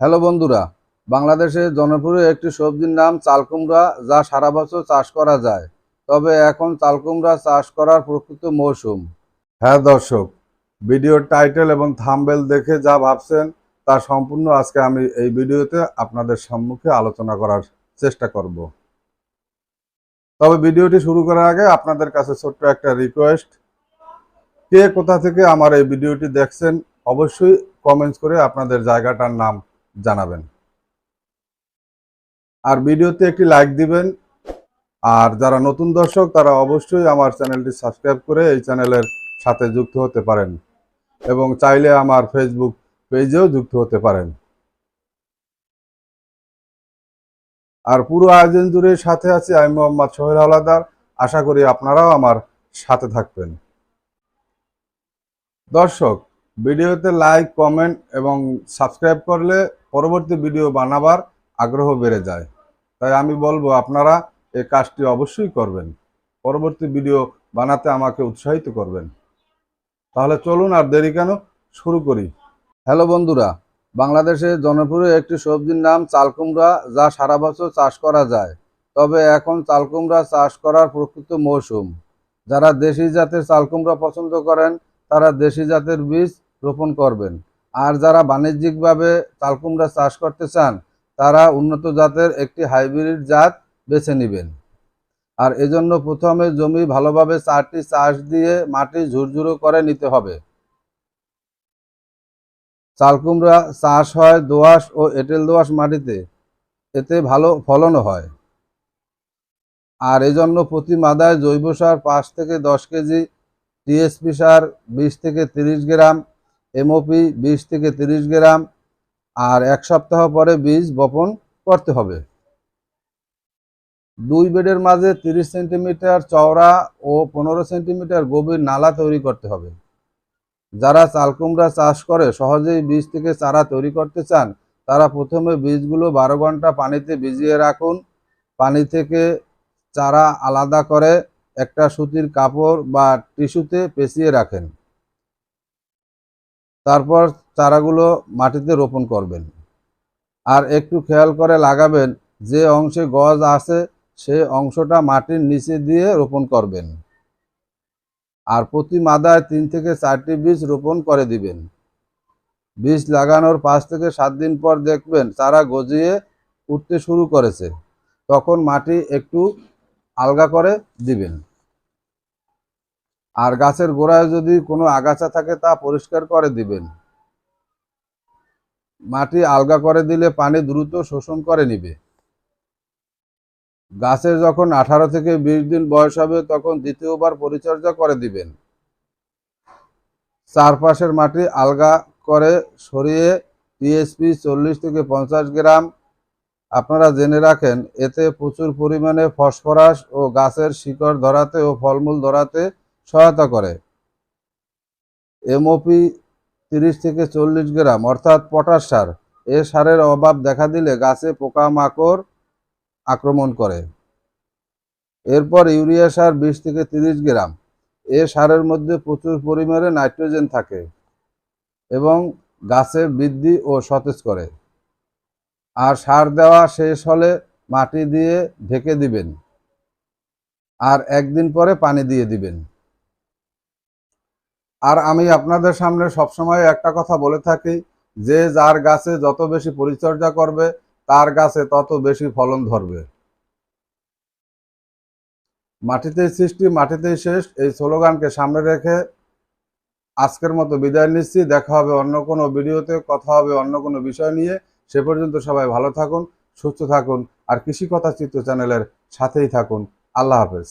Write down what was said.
Hello বন্ধুরা, বাংলাদেশে জনপ্রিয় একটি সবজির নাম চালকুমড়া, যা সারা বছর চাষ করা যায়। তবে এখন চালকুমড়া চাষ করার প্রকৃত মৌসুম। হ্যাঁ দর্শক, ভিডিওর টাইটেল এবং থাম্বেল দেখে যা ভাবছেন তা সম্পূর্ণ আজকে আমি এই ভিডিওতে আপনাদের সম্মুখে আলোচনা করার চেষ্টা করব। তবে ভিডিওটি শুরু করার আগে আপনাদের কাছে ছোট্ট একটা রিকোয়েস্ট কে কোথা থেকে আমার এই ভিডিওটি দেখছেন, অবশ্যই কমেন্টস করে আপনাদের জায়গাটার নাম জানাবেন। আর ভিডিওতে একটি লাইক দিবেন। আর যারা নতুন দর্শক, তারা অবশ্যই আমার চ্যানেলটি সাবস্ক্রাইব করে এই চ্যানেলের সাথে যুক্ত হতে পারেন। এবং চাইলে আমার ফেসবুক পেজেও যুক্ত হতে পারেন। আর পুরো আয়োজন জুড়ে সাথে আছি আমি মোহাম্মদ সোহেল হাওলাদার। আশা করি আপনারাও আমার সাথে থাকবেন। দর্শক ভিডিওতে লাইক, কমেন্ট এবং সাবস্ক্রাইব করলে পরবর্তী ভিডিও বানাবার আগ্রহ বেড়ে যায়। তাই আমি বলব, আপনারা এই কাজটি অবশ্যই করবেন। পরবর্তী ভিডিও বানাতে আমাকে উৎসাহিত করবেন। তাহলে চলুন আর দেরি কেন শুরু করি। হ্যালো বন্ধুরা, বাংলাদেশে জনপ্রিয় একটি সবজির নাম চালকুমড়া, যা সারা বছর চাষ করা যায়। তবে এখন চালকুমড়া চাষ করার প্রকৃত মৌসুম। যারা দেশি জাতের চালকুমড়া পছন্দ করেন, তারা দেশি জাতের বীজ রোপণ করবেন। আর যারা বাণিজ্যিকভাবে চালকুমড়া চাষ করতে চান, তারা উন্নত জাতের একটি হাইব্রিড জাত বেছে নেবেন। আর এজন্য প্রথমে জমি ভালোভাবে চারটি চাষ দিয়ে মাটি ঝুরঝুরো করে নিতে হবে। চালকুমড়া চাষ হয় দোআঁশ ও এঁটেল দোআঁশ মাটিতে। এতে ভালো ফলনও হয়। আর এজন্য প্রতি মাদায় জৈব সার পাঁচ থেকে দশ কেজি, টিএসপি সার বিশ থেকে তিরিশ গ্রাম এমওপি বিশ থেকে তিরিশ গ্রাম আর এক সপ্তাহ পরে বীজ বপন করতে হবে। দুই বেডের মাঝে তিরিশ সেন্টিমিটার চওড়া ও পনেরো সেন্টিমিটার গভীর নালা তৈরি করতে হবে। যারা চালকুমড়া চাষ করে সহজেই বীজ থেকে চারা তৈরি করতে চান, তারা প্রথমে বীজগুলো বারো ঘণ্টা পানিতে ভিজিয়ে রাখুন। পানি থেকে চারা আলাদা করে একটা সুতির কাপড় বা টিস্যুতে পেঁচিয়ে রাখেন। তারপর চারাগুলো মাটিতে রোপণ করবেন। আর একটু খেয়াল করে লাগাবেন, যে অংশে গজ আছে সেই অংশটা মাটির নিচে দিয়ে রোপণ করবেন। আর প্রতি মাদায় তিন থেকে চারটি বীজ রোপণ করে দিবেন। বীজ লাগানোর পাঁচ থেকে সাত দিন পর দেখবেন চারা গজিয়ে উঠতে শুরু করেছে। তখন মাটি একটু আলগা করে দিবেন। আর গাছের গোড়ায় যদি কোনো আগাছা থাকে তা পরিষ্কার করে দিবেন। মাটি আলগা করে দিলে পানি দ্রুত শোষণ করে নিবে। গাছের যখন আঠারো থেকে বিশ দিন বয়স হবে, তখন দ্বিতীয়বার পরিচর্যা করে দিবেন। চারপাশের মাটি আলগা করে সরিয়ে টিএসপি চল্লিশ থেকে পঞ্চাশ গ্রাম, আপনারা জেনে রাখেন, এতে প্রচুর পরিমাণে ফসফরাস ও গাছের শিকড় ধরাতে ও ফলমূল ধরাতে সহায়তা করে। এমওপি তিরিশ থেকে চল্লিশ গ্রাম, অর্থাৎ পটাশ সার। এ সারের অভাব দেখা দিলে গাছে পোকামাকড় আক্রমণ করে। এরপর ইউরিয়া সার বিশ থেকে তিরিশ গ্রাম। এ সারের মধ্যে প্রচুর পরিমাণে নাইট্রোজেন থাকে এবং গাছে বৃদ্ধি ও সতেজ করে। আর সার দেওয়া শেষ হলে মাটি দিয়ে ঢেকে দিবেন। আর একদিন পরে পানি দিয়ে দিবেন। আর আমি আপনাদের সামনে সবসময় একটা কথা বলে থাকি, যে যার গাছে যত বেশি পরিচর্যা করবে, তার গাছে তত বেশি ফলন ধরবে। মাটিতেই সৃষ্টি, মাটিতেই শেষ, এই স্লোগানকে সামনে রেখে আজকের মতো বিদায় নিচ্ছি। দেখা হবে অন্য কোনো ভিডিওতে, কথা হবে অন্য কোনো বিষয় নিয়ে। সে পর্যন্ত সবাই ভালো থাকুন, সুস্থ থাকুন, আর কৃষি কথা চিত্র চ্যানেলের সাথেই থাকুন। আল্লাহ হাফেজ।